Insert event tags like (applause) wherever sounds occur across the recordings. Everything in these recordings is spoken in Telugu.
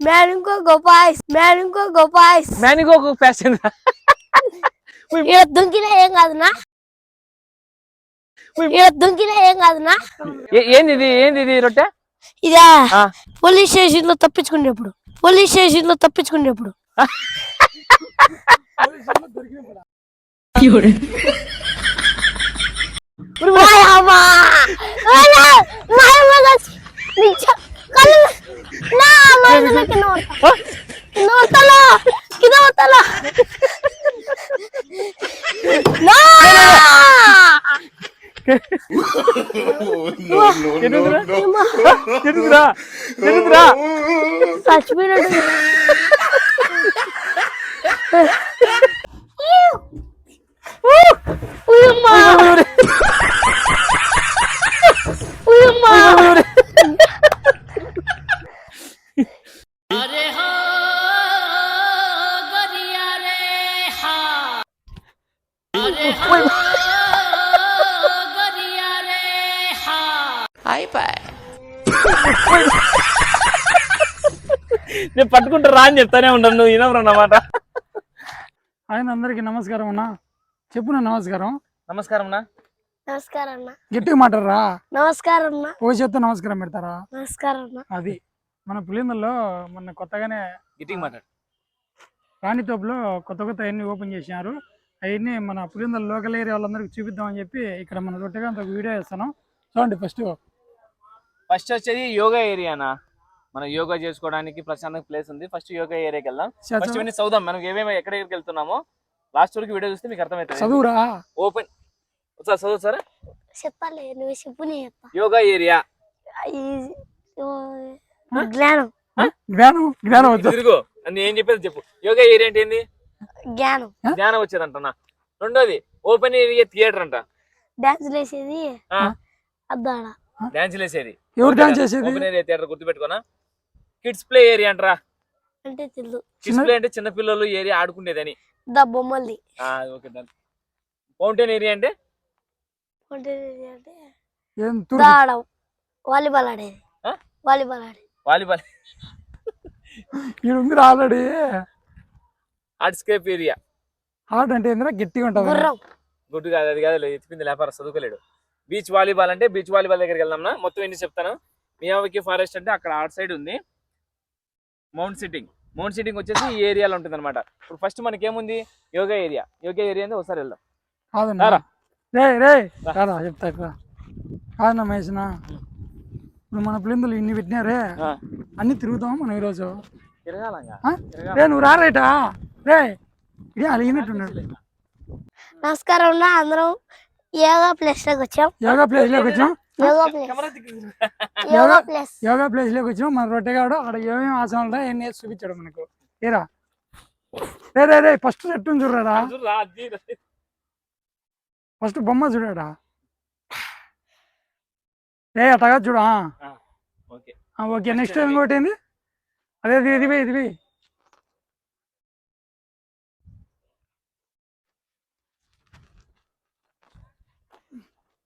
మ్యానింకో గోపాయిస్ మ్యానింకో గోపాయిస్ మ్యానిగో ప్యాషన్ ఈడ దుంకినా ఏం కాదునా? దుంకినా ఏం కాదునా? ఏంది ఇది ఏంది ఇది రొట్టె? ఇదా. పోలీస్ స్టేషన్లో తప్పించుకునేప్పుడు. పోలీస్ స్టేషన్లో తప్పించుకునేప్పుడు నాయమ్మా! నాయనా! నాయమ్మా చచ్చి- చచ్చిపోయినట్టు నేను పట్టుకుంటా రా అని చెప్తానే ఉంటాను నువ్వు వినవరు అన్నమాట ఆయన అందరికి నమస్కారం అన్న. చెప్పు నా నమస్కారం. నమస్కారం అన్న. నమస్కారం అన్న. గట్టిగా మాట్లాడరా? నమస్కారం అన్న. ఓ చేత్తో నమస్కారం పెడతారా? నమస్కారం అన్న. అది. మన పులిందల్లో మొన్న కొత్తగానే గిట్టింగ్ మాట్లాడు. రాణితోపులో కొత్త కొత్త అవన్నీ ఓపెన్ చేసినారు. అవన్నీ మన పులిందల లోకల్ ఏరియా వాళ్ళందరికీ చూపిద్దామని చెప్పి ఇక్కడ మన రొట్టెగా ఒక వీడియో చేస్తాను చూడండి ఫస్ట్ ఫస్ట్ వచ్చేది యోగా ఏరియానా? మనం యోగా చేసుకోవడానికి ప్రశాంత ప్లేస్ ఉంది. ఫస్ట్ యోగా ఏరియాకి వెళ్దాం. ఫస్ట్ ఇవన్నీ చదువుదాం. మనం ఏమేమి ఎక్కడెక్కడికి వెళ్తున్నామో లాస్ట్ వరకు వీడియో చూస్తే మీకు అర్థమవుతుంది. చదువురా. ఓపెన్ సార్ చదువు సార్. చెప్పాలి నువ్వు చెప్పు యోగా ఏరియా. జ్ఞానం. జ్ఞానం జ్ఞానం తిరుగు నేను ఏం చెప్పేది చెప్పు. యోగా ఏరియా అంటే ఏంది? జ్ఞానం. ధ్యానం వచ్చేదంటనా? రెండోది ఓపెన్ ఏరియా థియేటర్ అంట. డాన్స్ అద్దాడ డాన్స్ వేసేది ఎవరు డాన్స్ చేసేది? ఓపెన్ ఏరియా థియేటర్ గుర్తుపెట్టుకోనా? కిడ్స్ ప్లే ఏరియా అంటారా? అంటే తెలుసు కిడ్స్ ప్లే అంటే చిన్న పిల్లలు ఏరియా ఆడుకునేదని. ద బొమ్మల్ది ఓకే డన్ ఫౌంటైన్ ఏరియా అంటే? వాలీబాల్ ఆడేది? వాలీబాల్ ఆడేది. వాలీబాల్. ఈడ ఉంది ఆల్రెడీ. ఆర్ట్స్కేప్ ఏరియా హార్ట్ అంటే గట్టిగా ఉంటుంది. గుర్రం. గుడ్డు కాదు అది కాదు లేపార చదువుకోలేడు బీచ్ వాలీబాల్ అంటే బీచ్ వాలీబాల్ దగ్గరికి వెళ్దాం మొత్తం ఎన్ని చెప్తాను? మియావకి ఫారెస్ట్ అంటే అక్కడ ఆర్ట్ సైడ్ ఉంది. మౌంట్ సిట్టింగ్ మౌంట్ సిట్టింగ్ వచ్చేసి ఈ ఏరియాలో ఉంటుంది అనమాట ఇప్పుడు ఫస్ట్ మనకి ఏముంది యోగా ఏరియా. యోగా ఏరియా అంటే ఒకసారి వెళ్దాం. కాదన్నా. రే రే. కాదా చెప్తా ఇక్కడ కాదన్నా మహేష్నా? ఇప్పుడు మన పులిందులు ఇన్ని పెట్టినారే అన్ని తిరుగుతాం మనం ఈరోజు. రే నువ్వు రారేటా రే ఇదే అలిగినట్టున్నాడు. నమస్కారం అందరం యోగా ప్లేస్లోకి వచ్చాం. యోగా ప్లేస్లోకి వచ్చినాం యోగా ప్లేస్. యోగా ప్లేస్లోకి వచ్చినాం. మన రొట్టెగాడు అక్కడ ఏమేమి ఆసనాలు ఉంటాయి అన్ని వేసి చూపించాడు మనకు. ఏరా? రే రే రే ఫస్ట్ సెట్ చూడరా? చూడురా. ఫస్ట్ బొమ్మ చూడాడా? ఏ అట్టగా చూడా ఆ, ఓకే. ఓకే నెక్స్ట్ ఇంకోటి ఏంది? అదే ఇది ఇది ఇది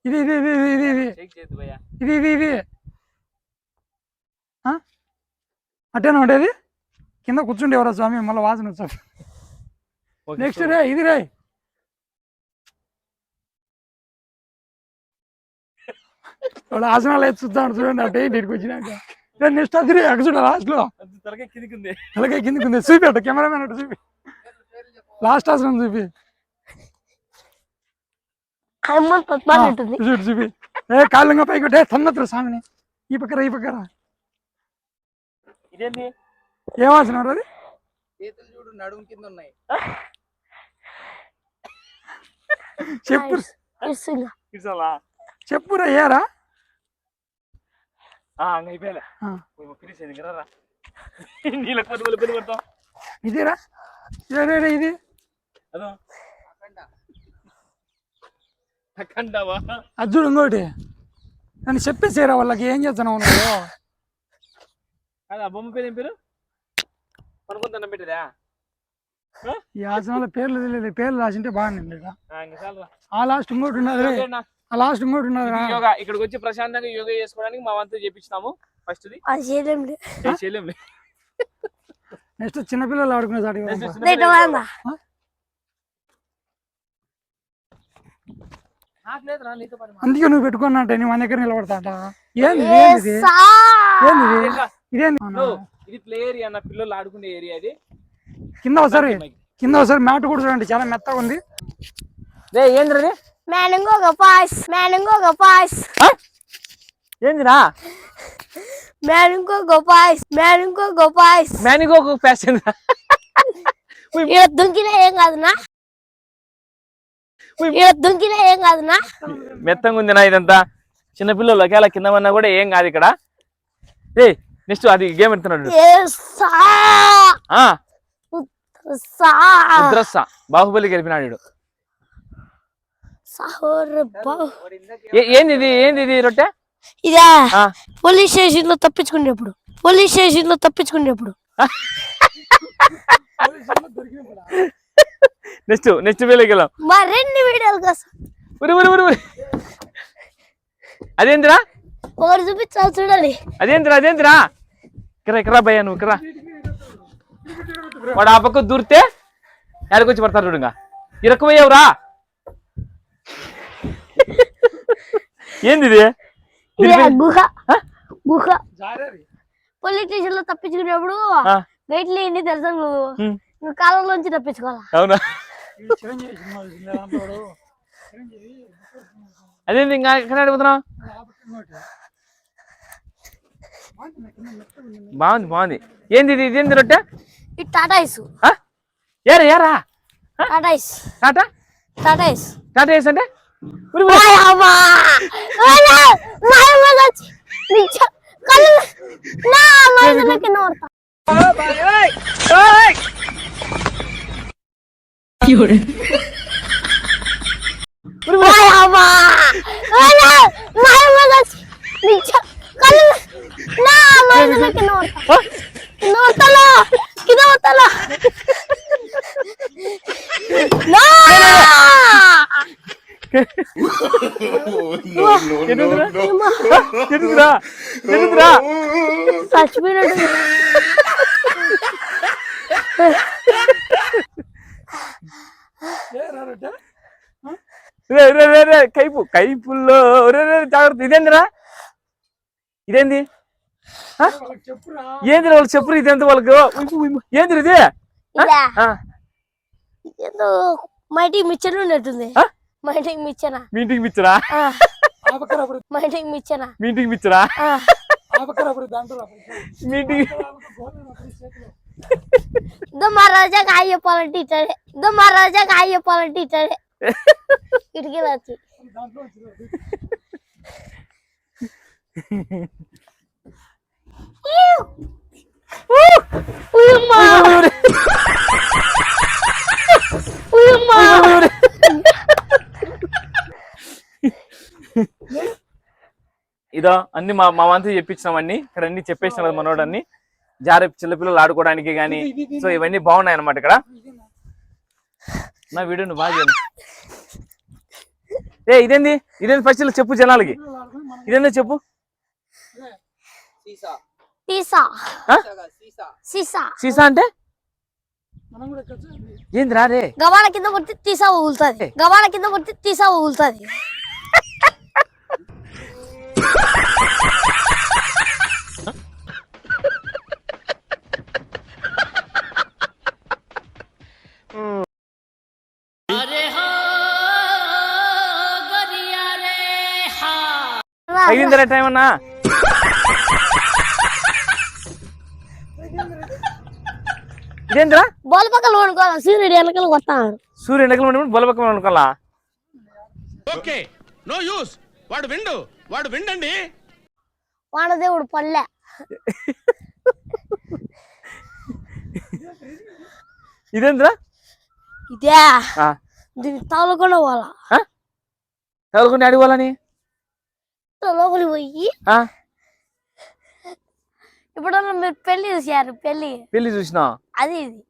ఇది ఇది ఇది ఇది ఇది ఇది ఇది ఇది? అట్టేనా ఉండేది? కింద కూర్చుండేవరా స్వామి మళ్ళీ వాసన వచ్చారు ఓకే, నెక్స్ట్. రే ఇది రే. వాడు ఆసనాలు అయితే చూద్దాం చూడండి అట్టే ఇంటికి వచ్చినాక. నెక్స్ట్ అది రే అక్కడ చూడ లాస్ట్లో. అది తలకాయ కిందికి ఉంది. అలాగే కిందకి ఉంది. చూపి అట్ట కెమెరామెన్ అట్ట చూపి. (laughs) లాస్ట్ ఆసనం చూపి. అమ్మని కాళ్ళంగా పైకి ఉంటే స్వామిని. ఈ పక్కరా ఈ పక్కరా ఇదేంది? చూడు కింద ఉన్నాయి. చెప్పు. చెప్పురా ఏరా? అయిపోయా ఇదేరా? ఇది. అదో. అది చూడు ఇంకోటి. నన్ను చెప్పేసేరా వాళ్ళకి ఏం చేస్తున్నావు నువ్వు? అది ఆ బొమ్మ పేరు ఏం పేరు? పనుకుంటున్నా పెట్టేదా ఈ ఆసనాల పేర్లు తెలియదు. పేర్లు రాసింటే బాగుంది ఆ లాస్ట్ ఇంకోటి ఉన్నది రే. ఆ లాస్ట్ ఇంకోటి ఉన్నది రా. యోగా ఇక్కడికి వచ్చి ప్రశాంతంగా యోగా చేసుకోవడానికి మా వంతు చేపించినాము. ఫస్ట్ ది అది చేయలేం ఏ చేయలేం నెక్స్ట్ చిన్నపిల్లలు ఆడుకునే చాటు Next కదా. చిన్న దీంట్లో పోయిందా? నాకు లేదురా నీతో పాటు మా- అందుకే నువ్వు పెట్టుకున్నట్టే నీ మన దగ్గర నిలబడతాట ఏంది ఇది? సా. ఏంది ఇది? ఇట్లా, ఇదేంది? no, ఇది ప్లే ఏరియా అన్న పిల్లలు ఆడుకునే ఏరియా ఇది. కింద ఒకసారి కింద ఒకసారి మ్యాట్ కూడా చూడండి చాలా మెత్తగా ఉంది. రే ఏంద్రది మేనంగో ఒక పాస్ మేనంగో ఒక పాస్ ఏందిరా? మేనంగో ఒక పాస్. మేనంగో ఒక పాస్ మ్యానిగో ఇక్కడ దుంకినా ఏం కాదునా? దుంకినా ఏం కాదునా? మెత్తంగా ఉంది నా ఇదంతా. చిన్న పిల్లలు ఒకేలా కింద పడినా కూడా ఏం కాదు ఇక్కడ. రే నెక్స్ట్ అది గేమ్ ఎడుతున్నాడు ఏ సా ఆ. సా ఉద్రస్స బాహుబలి గెలిపినాడు ఏ- ఏంది ఇది? ఏంది ఇది రొట్టె? ఇదా. పోలీస్ స్టేషన్లో తప్పించుకునేప్పుడు. పోలీస్ స్టేషన్లో తప్పించుకునేప్పుడు నెక్స్ట్ నెక్స్ట్ వేలోకి వెళ్ళాం మరిన్ని వీడియోలు కోసం. ఉరి ఉరి ఉరి ఉరి. అదేందిరా? చూపించాలి చూడండి అదేందిరా అదేందిరా? ఇక్కడ ఇక్కడ భయ్యా నువ్వు ఇక్కడ వాడు ఆ పక్క దూరితే ఎడకొచ్చి పడతారు చూడుగా ఇరక్కుపోయావురా ఏంది ఇది గుహ? గుహ. పోలీస్ స్టేషన్లో తప్పించుకునేప్పుడు గైట్లు ఏంటి తెలుసా నువ్వు నువ్వు కాలంలోంచి తప్పించుకోవాలా? అవునా? ఈ చిరంజీవి సినిమా చూసిందే దాంట్లో వాడు. చిరంజీవి అదేంది ఇంకా ఎక్కడ అడుగుతున్నావు ఆ? పక్కన ఒకటి. బాగుంది, నాకు కింద మెత్తగా ఉంది. బాగుంది బాగుంది ఏంది ఇది ఇదేంది రొట్టె ఇది టాటాయిస్ ఆ? ఏరా ఏరా టాటాయిస్ టాటా టాటాయిస్ టాటా వేసి అంటే ఉరి ఉరి. అమ్మా కళ్ళు నా మైదన కింద పడతా అమ్మా కళ్ళు నా మైదన కింద పడతా ఆ? కింద పడతాలో కింద పడతాలో నా ఎందుకురా? ఆ? ఎందుకురా ఎందుకురా చచ్చిపోయినట్టు ఏ రా రొట్టె? రే రే రే రే కైపు కైపుల్లో రే రే జాగ్రత్త ఇదేందిరా? ఇదేంది? చెప్పురా ఏంది వాళ్ళు చెప్పు ఇదెంత వాళ్ళకి. ఏంది ఇది? మా ఇంటికి మిచ్చన ఉన్నట్టుంది? మా ఇంటికి మిచ్చన? మీ ఇంటికి ఇంటికి ఇంటికి ఇంటికి. ఇదో రాజాకి హాయ్ చెప్పాలంటే ఇట్లనే ఇదో మా రాజాకి హాయ్ చెప్పాలంటే ఇట్లనే (laughs) ఉయ్యమ్మా. ఇదో అన్ని మా మా వంతు చెప్పించినాం అన్ని ఇక్కడ అన్ని చెప్పేసిన కదా మనోడు అన్ని జారే చిన్నపిల్లలు ఆడుకోవడానికి కానీ సో ఇవన్నీ బాగున్నాయి అన్నమాట ఇక్కడ. నా వీడియో నువ్వు బాగా ఏ ఇదేంది? ఇదేంది ఫస్ట్ చెప్పు జనాలకి. ఇదేందో చెప్పు? సీసా. అంటే. ఏంది రా రే? గవాల కింద కొట్టి తీసా ఊగులుతుంది. గవాల కింద కొట్టి తీసా ఊగులుతుంది. అయిందిరా టైం అన్నా. ఇదేందిరా? బోల్ పక్కన వండుకోవాలి? సూర్యుడు వెనకాల కొట్టాడు సూర్యుడు ఎండకలు ఉండి బొలపక్కన అనుకోవాలా ఓకే నో యూస్ వాడు విండు వాడు విండండి. వానదేవుడు పల్లె. ఇదేందిరా? ఇదే. ఆ, దీన్ని తగలకుండా పోవాలా ఆ? ఎవరికొని అడిగోవాలని లోపలికి పోయి. ఆ, ఇప్పుడన్నా మీరు పెళ్ళి చూసారు పెళ్ళి. పెళ్ళి చూసినా? అది ఇది.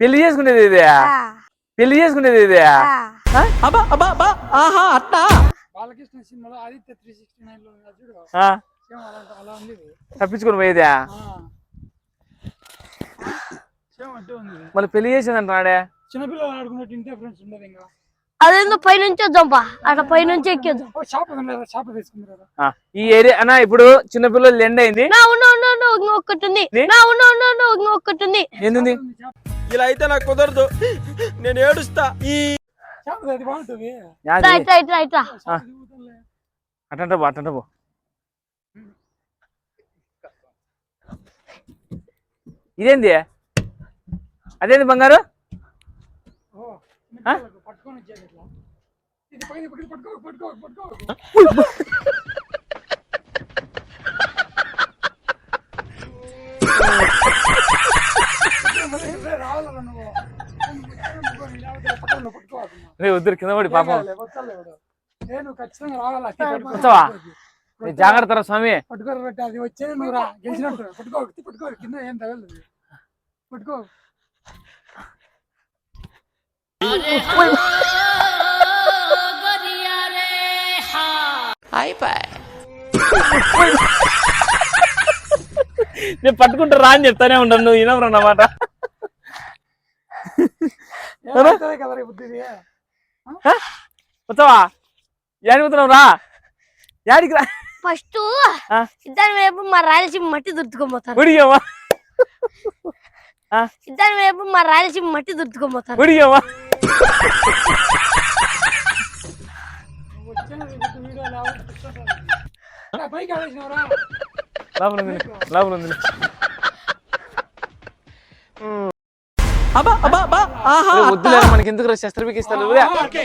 పెళ్ళి చేసుకునేది ఇదే? ఆ, పెళ్ళి చేసుకునేది ఇదే? ఆ. బాలకృష్ణ సినిమాలో ఆదిత్య త్రీ సిక్స్టీ నైన్లో చూడు. అలా ఉంది. తప్పించుకొని పోయేదా. మళ్ళీ పెళ్ళి చేసేదంట చిన్నపిల్లలు ఆడుకున్నట్టు ఇంతే ఫ్రెండ్స్ ఉండదు ఇంకా. అదేందో పైనుంచి వద్దాంపా అట్లా పైనుంచి ఎక్కేద్దాం ఈ ఏరియా అన్న ఇప్పుడు చిన్నపిల్లలు ఎండ్ అయింది. నా ఉన్నా ఉన్నా ఉన్నా ఇంకొకటి ఉంది. నీ? నా ఉన్నా ఉన్నా ఉన్నా ఇంకొకటి ఉంది. ఏంది ఇలా అయితే నాకు కుదరదు. నేను ఏడుస్తా. ఈ. అటంట అటంట పో. ఇదేంది? అదేంది బంగారు? ఇది పైన పక్కన పట్టుకో పట్టుకో పట్టుకో. రే వద్దు కింద పడి పాపం. నేను ఖచ్చితంగా రావాలా? జాగ్రత్త రా స్వామి. పట్టుకోరు పెట్టి అది వచ్చే నువ్వు రా. గెలిచినట్టు. పట్టుకో పట్టుకో. కింద ఏం తగలదు. పట్టుకో. (laughs) నేను పట్టుకుంటా రా అని చెప్తానే ఉండను నువ్వు వినవరు అన్నమాట వచ్చావా యాడికి పోతున్నావు రా? యాడికి రా? ఫస్ట్? ఇద్దరు వైపు మా రాయలసీమ మట్టి దుర్తుకోబోతారు ఉడిగావా ఇద్దరు వైపు మా రాయలసీమ మట్టి దుర్తుకోబోతారు ఉడిగావా లోపల ఉంది లోపల ఉంది మనకి ఎందుకు రా శస్త్రపికి ఇస్తారు ఊరే. ఓకే.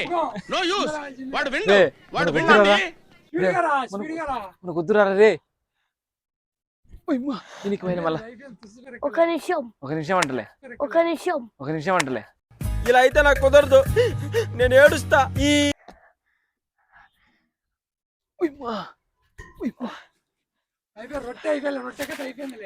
No use. వాడు విండు రే, వాడు మనకు విండండి వద్దురా. స్పీడ్గా రా స్పీడ్గా రా మనకు వద్దురా రే? దీనికి పోయిన మళ్ళా. అయిపోయింది, తుస్సు ఒక నిమిషం. ఒక నిమిషం అంటలే. ఒక నిమిషం. ఒక నిమిషం అంటలే. ఇలా అయితే నాకు కుదరదు. నేను ఏడుస్తా. ఈ అయిపోయి రొట్టె అయిపోయి రొట్టె అయిపోయింది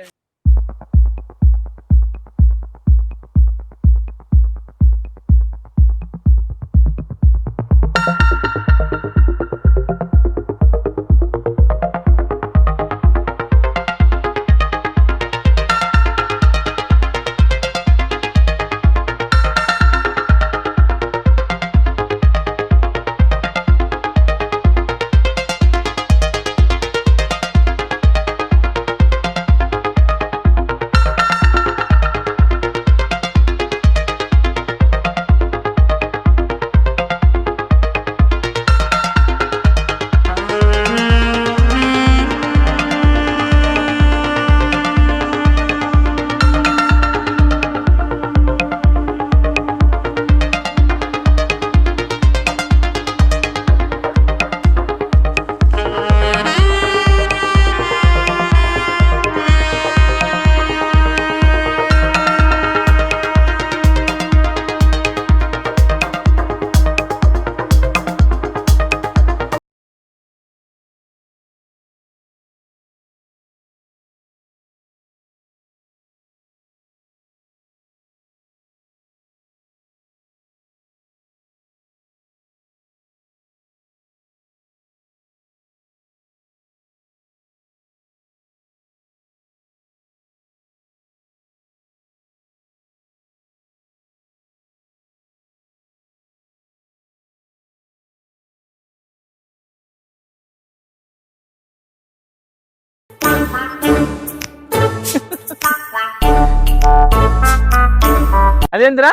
అదేందిరా?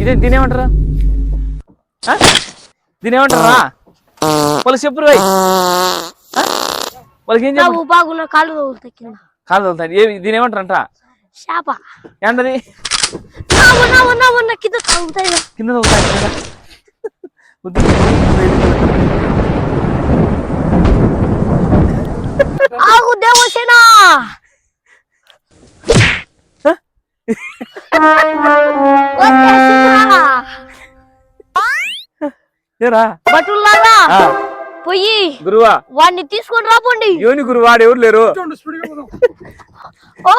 ఇదే దీనేమంటారా ఆ? దీనేమంటారా వాళ్ళు చెప్పురు వాళ్ళకి ఏం చెప్పు కాళ్ళు తగులుతాయి కింద. కాదు తగులుతాయి. ఏ దీని ఏమంటారంట శాప ఏంటది కింద తగులుతాయి. కింద తగులుతాయి. ఆగు దేవసేనా. ఏరా? భటుల్లారా ఆ, పోయి గురువా. వాడిని తీసుకొని రాపోండి. యోని గురువాడు ఎవరు లేరు? ఓ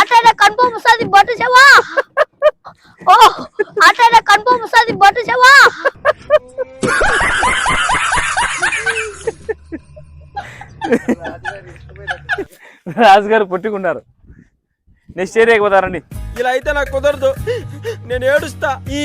అట్లనే కన్ఫర్మ్ వస్తుంది బట్టు చెవా ఓ అట్లనే కన్ఫర్మ్ వస్తుంది బట్టు చెవా రాజుగారు పుట్టుకున్నారు. నెక్స్ట్ ఏరియాకి పోతారండి ఇలా అయితే నాకు కుదరదు. నేను ఏడుస్తా. ఈ